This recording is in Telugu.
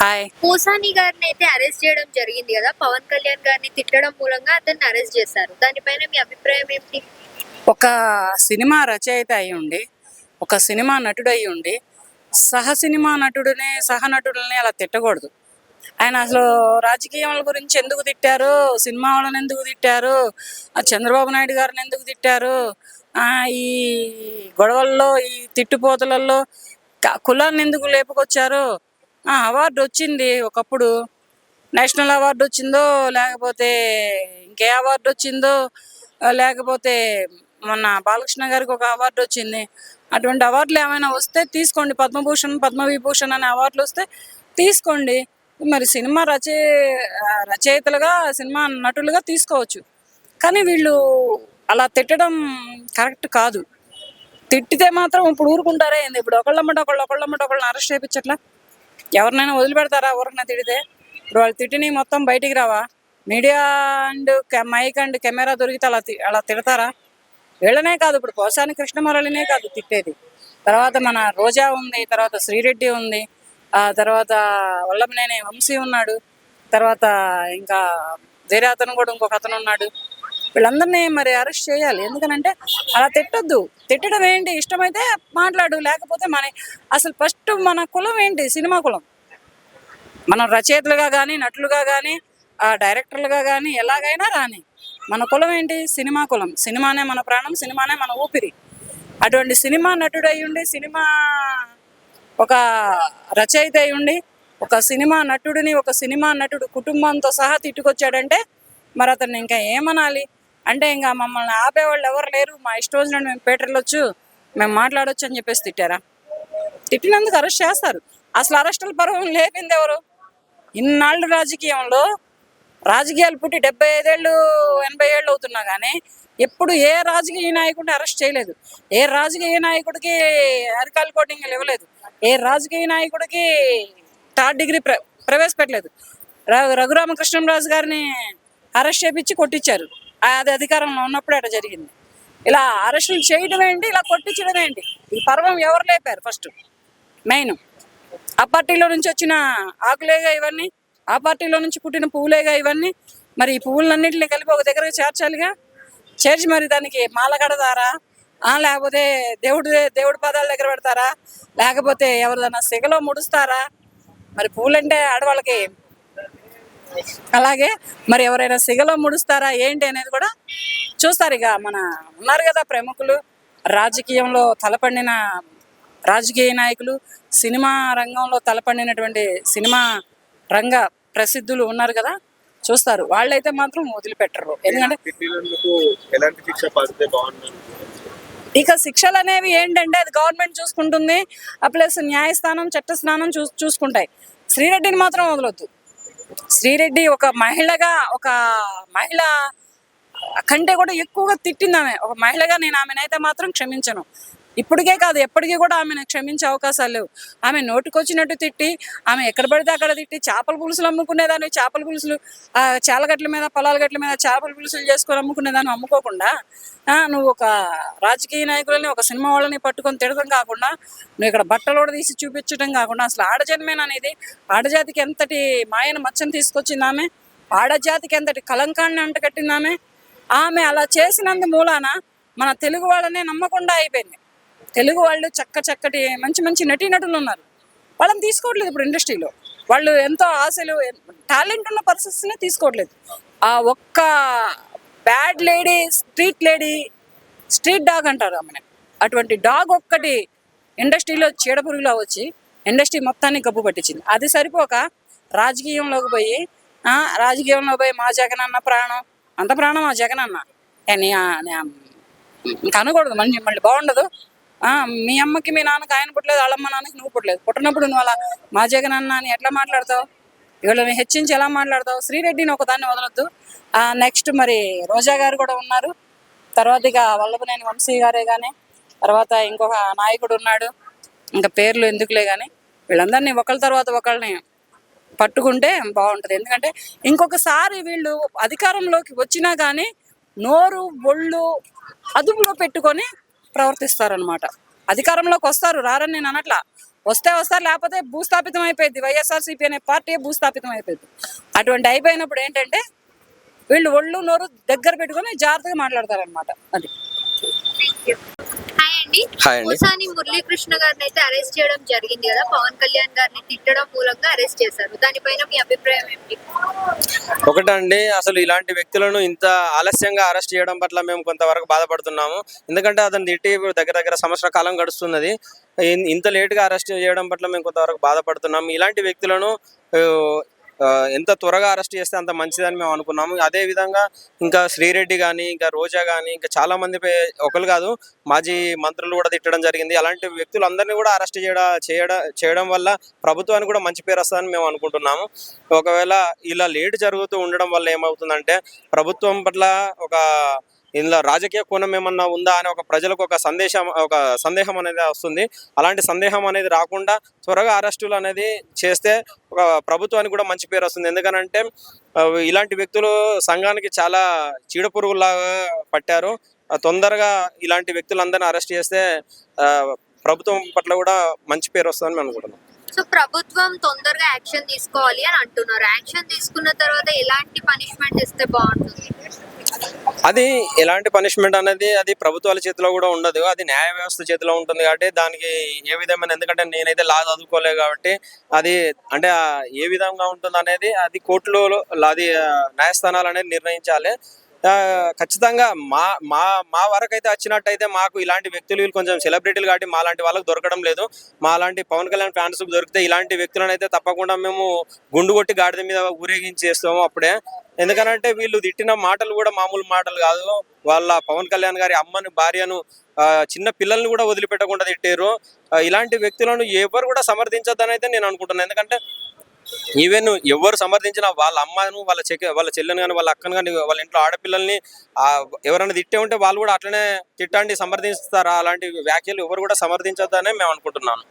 హాయ్ పోసాని గారిని అయితే అరెస్ట్ చేయడం జరిగింది కదా. పవన్ కళ్యాణ్ గారిని తిట్టడం మూలంగా అతన్ని అరెస్ట్ చేశారు. దానిపైన మీ అభిప్రాయం ఏంటి? ఒక సినిమా రచయిత అయి ఉండి ఒక సినిమా నటుడు అయి ఉండి సహ సినిమా నటుడిని సహ నటుడిని అలా తిట్టకూడదు. ఆయన అసలు రాజకీయాల గురించి ఎందుకు తిట్టారు? సినిమా వాళ్ళని ఎందుకు తిట్టారు? చంద్రబాబు నాయుడు గారిని ఎందుకు తిట్టారు? ఆ, ఈ గొడవల్లో ఈ తిట్టుపోతలలో కులాన్ని ఎందుకు లేపుకొచ్చారు? అవార్డు వచ్చింది ఒకప్పుడు. నేషనల్ అవార్డు వచ్చిందో లేకపోతే ఇంకే అవార్డు వచ్చిందో లేకపోతే మొన్న బాలకృష్ణ గారికి ఒక అవార్డు వచ్చింది అటువంటి అవార్డులు ఏమైనా వస్తే తీసుకోండి. పద్మభూషణ్ పద్మవిభూషణ్ అనే అవార్డులు వస్తే తీసుకోండి. మరి సినిమా రచయి రచయితలుగా సినిమా నటులుగా తీసుకోవచ్చు. కానీ వీళ్ళు అలా తిట్టడం కరెక్ట్ కాదు. తిట్టితే మాత్రం ఇప్పుడు ఊరుకుంటారే ఇప్పుడు ఒకళ్ళమ్మట ఒకళ్ళు ఒకళ్ళమ్మట ఒకళ్ళని అరెస్ట్ చేయించట్లా ఎవరినైనా వదిలిపెడతారా? ఎవరినైనా తిడితే? ఇప్పుడు వాళ్ళు తిట్టిని మొత్తం బయటికి రావా? Media and mike and camera దొరికితే అలా తి- అలా తిడతారా? వీళ్ళనే కాదు ఇప్పుడు పోసాని కృష్ణమురళినే కాదు తిట్టేది. తర్వాత మన రోజా ఉంది తర్వాత శ్రీరెడ్డి ఉంది ఆ తర్వాత వల్లభనేని వంశీ ఉన్నాడు తర్వాత ఇంకా వేరే అతను కూడా ఇంకొక అతను ఉన్నాడు. వీళ్ళందరినీ మరి అరెస్ట్ చేయాలి. ఎందుకనంటే అలా తిట్టొద్దు. తిట్టడం ఏంటి? ఇష్టమైతే మాట్లాడు లేకపోతే మన అసలు ఫస్ట్ మన కులం ఏంటి? సినిమా కులం. మనం రచయితలుగా కానీ నటులుగా కానీ డైరెక్టర్లుగా కానీ ఎలాగైనా రాని. మన కులం ఏంటి? సినిమా కులం. సినిమానే మన ప్రాణం సినిమానే మన ఊపిరి. అటువంటి సినిమా నటుడు ఉండి సినిమా ఒక రచయిత అయి ఉండి ఒక సినిమా నటుడిని ఒక సినిమా నటుడు కుటుంబంతో సహా తిట్టుకొచ్చాడంటే మరి అతన్ని ఇంకా ఏమనాలి? అంటే ఇంకా మమ్మల్ని ఆపేవాళ్ళు ఎవరు లేరు. మా ఇష్టం వచ్చినట్టు మేము పేటర్లొచ్చు మేము మాట్లాడొచ్చు అని చెప్పేసి తిట్టారా? తిట్టినందుకు అరెస్ట్ చేస్తారు. అసలు అరెస్టుల పర్వం లేపింది ఎవరు? ఇన్నాళ్ళు రాజకీయంలో రాజకీయాలు పుట్టి డెబ్బై ఐదేళ్ళు ఎనభై ఏళ్ళు అవుతున్నా కానీ ఎప్పుడు ఏ రాజకీయ నాయకుడిని అరెస్ట్ చేయలేదు. ఏ రాజకీయ నాయకుడికి అరికాల్ కోటింగ్లు ఇవ్వలేదు. ఏ రాజకీయ నాయకుడికి థర్డ్ డిగ్రీ ప్ర ప్రవేశపెట్టలేదు. ర- రఘురామకృష్ణంరాజు గారిని అరెస్ట్ చేపించి కొట్టించారు. అది అధికారంలో ఉన్నప్పుడు అట్లా జరిగింది. ఇలా అరెస్టులు చేయడం ఏంటి? ఇలా కొట్టించడం ఏంటి? ఈ పర్వం ఎవరు లేపారు ఫస్ట్? మెయిన్ ఆ పార్టీలో నుంచి వచ్చిన ఆకులేగా ఇవన్నీ ఆ పార్టీలో నుంచి పుట్టిన పువ్వులేగా ఇవన్నీ మరి ఈ పువ్వులన్నింటినీ కలిపి ఒక దగ్గరకు చేర్చాలిగా? చేర్చి మరి దానికి మాల కడతారా? లేకపోతే దేవుడి దేవుడి పాదాల దగ్గర పెడతారా? లేకపోతే ఎవరిదైనా సిగలో ముడుస్తారా? మరి పూలంటే ఆడవాళ్ళకి అలాగే మరి ఎవరైనా సిగలో ముడుస్తారా ఏంటి అనేది కూడా చూస్తారు ఇక మన ఉన్నారు కదా ప్రముఖులు. రాజకీయంలో తలపండిన రాజకీయ నాయకులు సినిమా రంగంలో తలపండినటువంటి సినిమా రంగ ప్రసిద్ధులు ఉన్నారు కదా చూస్తారు. వాళ్ళైతే మాత్రం వదిలిపెట్టరు. ఎందుకంటే ఇక శిక్షలు అనేవి ఏంటంటే అది గవర్నమెంట్ చూసుకుంటుంది. ప్లస్ న్యాయస్థానం చట్టస్థానం చూ చూసుకుంటాయి. శ్రీరెడ్డిని మాత్రం వదలొద్దు. శ్రీరెడ్డి ఒక మహిళగా ఒక మహిళ కంటే కూడా ఎక్కువగా తిట్టింది ఆమె. ఒక మహిళగా నేను ఆమెనైతే మాత్రం క్షమించను. ఇప్పటికే కాదు ఎప్పటికీ కూడా ఆమెను క్షమించే అవకాశాలు లేవు. ఆమె నోటికొచ్చినట్టు తిట్టి ఆమె ఎక్కడ పడితే అక్కడ తిట్టి చేపల పులుసులు అమ్ముకునేదాన్ని. చేపల పులుసులు చేలగట్ల మీద పొలాల గట్ల మీద చేపల పులుసులు చేసుకొని అమ్ముకునేదాన్ని అమ్ముకోకుండా ఆ, నువ్వు ఒక రాజకీయ నాయకులని ఒక సినిమా వాళ్ళని పట్టుకొని తిడడం కాకుండా నువ్వు ఇక్కడ బట్టలు కూడా తీసి చూపించడం కాకుండా అసలు ఆడజన్మేన అనేది ఆడజాతికి ఎంతటి మాయన మచ్చని తీసుకొచ్చింది ఆమె? ఆడజాతికి ఎంతటి కలంకాన్ని అంటకట్టింది ఆమె? ఆమె అలా చేసినందు మూలాన మన తెలుగు వాళ్ళనే నమ్మకుండా అయిపోయింది. తెలుగు వాళ్ళు చక్క చక్కటి మంచి మంచి నటీనటులు ఉన్నారు. వాళ్ళని తీసుకోవట్లేదు ఇప్పుడు ఇండస్ట్రీలో. వాళ్ళు ఎంతో ఆశలు టాలెంట్ ఉన్న పర్సన్స్ని తీసుకోవట్లేదు. ఆ ఒక్క bad lady street lady street dog అంటారు ఆమెను. అటువంటి డాగ్ ఒక్కటి ఇండస్ట్రీలో చీడపురుగులా వచ్చి ఇండస్ట్రీ మొత్తాన్ని గబ్బు పట్టించింది. అది సరిపోక రాజకీయంలోకి పోయి ఆ, రాజకీయంలో పోయి మా జగన్ అన్న ప్రాణం. అంత ప్రాణం మా జగన్ అన్న కానీ ఆ- అనకూడదు మళ్ళీ మళ్ళీ బాగుండదు. మీ అమ్మకి మీ నాన్నకి ఆయన పుట్టలేదు వాళ్ళమ్మ నాన్నకి నువ్వు పుట్టలేదు. పుట్టినప్పుడు నువ్వు అలా మా జగన్ అన్న అని ఎట్లా మాట్లాడతావు? వీళ్ళని హెచ్చించి ఎలా మాట్లాడతావు? శ్రీరెడ్డిని ఒకదాన్ని వదలొద్దు. నెక్స్ట్ మరి రోజా గారు కూడా ఉన్నారు. తర్వాత ఇక వల్లభనేని వంశీ గారే కానీ తర్వాత ఇంకొక నాయకుడు ఉన్నాడు. ఇంకా పేర్లు ఎందుకులే కానీ వీళ్ళందరినీ ఒకళ్ళ తర్వాత ఒకళ్ళని పట్టుకుంటే బాగుంటుంది. ఎందుకంటే ఇంకొకసారి వీళ్ళు అధికారంలోకి వచ్చినా కానీ నోరు ఒళ్ళు అదుపులో పెట్టుకొని ప్రవర్తిస్తారనమాట అధికారంలోకి వస్తారు రారని నేను అనట్లా. వస్తే వస్తారు లేకపోతే భూస్థాపితం అయిపోయింది వైఎస్ఆర్సీపీ అనే పార్టీ భూస్థాపితం అయిపోయింది అటువంటి అయిపోయినప్పుడు ఏంటంటే వీళ్ళు ఒళ్ళు నోరు దగ్గర పెట్టుకొని జాగ్రత్తగా మాట్లాడతారనమాట అది. హాయ్ అండి. హాయ్ అండి. ముసాని మురళీకృష్ణ గారిని అయితే అరెస్ట్ చేయడం జరిగింది కదా. పవన్ కళ్యాణ్ గారిని తిట్టడం మూలంగా అరెస్ట్ చేశారు. దానిపైన మీ అభిప్రాయం ఏంటి? ఒకటండి అసలు ఇలాంటి వ్యక్తులను ఇంత ఆలస్యంగా అరెస్ట్ చేయడం పట్ల మేము కొంతవరకు బాధపడుతున్నాము. ఎందుకంటే అతను తిట్టి దగ్గర దగ్గర సంవత్సర కాలం గడుస్తున్నది. ఇంత లేట్గా అరెస్ట్ చేయడం పట్ల మేము కొంతవరకు బాధపడుతున్నాము. ఇలాంటి వ్యక్తులను ఎంత త్వరగా అరెస్ట్ చేస్తే అంత మంచిదని మేము అనుకున్నాము. అదే విధంగా ఇంకా శ్రీరెడ్డి కానీ ఇంకా రోజా కానీ ఇంకా చాలా మంది పే- ఒకరు కాదు మాజీ మంత్రులు కూడా తిట్టడం జరిగింది. అలాంటి వ్యక్తులందరినీ కూడా అరెస్ట్ చేయడం చేయడం వల్ల ప్రభుత్వానికి కూడా మంచి పేరు వస్తుందని మేము అనుకుంటున్నాము. ఒకవేళ ఇలా లేట్ జరుగుతూ ఉండడం వల్ల ఏమవుతుందంటే ప్రభుత్వం పట్ల ఒక ఇందులో రాజకీయ కోణం ఏమన్నా ఉందా అని ఒక ప్రజలకు ఒక సందేశం ఒక సందేహం అనేది వస్తుంది. అలాంటి సందేహం అనేది రాకుండా త్వరగా అరెస్టులు అనేది చేస్తే ఒక ప్రభుత్వానికి కూడా మంచి పేరు వస్తుంది. ఎందుకనంటే ఇలాంటి వ్యక్తులు సంఘానికి చాలా చీడపురుగులాగా పట్టారు. తొందరగా ఇలాంటి వ్యక్తులందరినీ అరెస్ట్ చేస్తే ప్రభుత్వం పట్ల కూడా మంచి పేరు వస్తుందని మేము అనుకుంటున్నాం. సో ప్రభుత్వం తొందరగా యాక్షన్ తీసుకోవాలి అని అంటున్నారు. యాక్షన్ తీసుకున్న తర్వాత ఎలాంటి పనిష్మెంట్ ఇస్తే బాగుంటుంది? అది ఎలాంటి పనిష్మెంట్ అనేది అది ప్రభుత్వాల చేతిలో కూడా ఉండదు. అది న్యాయ వ్యవస్థ చేతిలో ఉంటుంది కాబట్టి దానికి ఏ విధమైన ఎందుకంటే నేనైతే లా చదువుకోలేదు కాబట్టి అది అంటే ఏ విధంగా ఉంటుంది అనేది అది కోర్టులో అది న్యాయస్థానాలు అనేది నిర్ణయించాలి. ఖచ్చితంగా మా మా మా వరకు అయితే వచ్చినట్టయితే మాకు ఇలాంటి వ్యక్తులు వీళ్ళు కొంచెం సెలబ్రిటీలు కాబట్టి మా లాంటి వాళ్ళకి దొరకడం లేదు. మా లాంటి పవన్ కళ్యాణ్ ఫ్యాన్స్ దొరికితే ఇలాంటి వ్యక్తులను అయితే తప్పకుండా మేము గుండు కొట్టి గాడిద మీద ఊరేగించి చేస్తాము అప్పుడే. ఎందుకనంటే వీళ్ళు తిట్టిన మాటలు కూడా మామూలు మాటలు కాదు. వాళ్ళ పవన్ కళ్యాణ్ గారి అమ్మని భార్యను చిన్న పిల్లల్ని కూడా వదిలిపెట్టకుండా తిట్టారు. ఇలాంటి వ్యక్తులను ఎవరు కూడా సమర్థించొద్దని అయితే నేను అనుకుంటున్నాను ఎందుకంటే ఈవెన్ ఎవరు సమర్థించినా వాళ్ళ అమ్మను వాళ్ళ చెక్ వాళ్ళ చెల్లెని కానీ వాళ్ళ అక్కను కానీ వాళ్ళ ఇంట్లో ఆడపిల్లల్ని ఎవరైనా తిట్టే ఉంటే వాళ్ళు కూడా అట్లనే తిట్టండి సమర్థిస్తారా? అలాంటి వ్యాఖ్యలు ఎవరు కూడా సమర్థించొద్దనే మేము అనుకుంటున్నాను.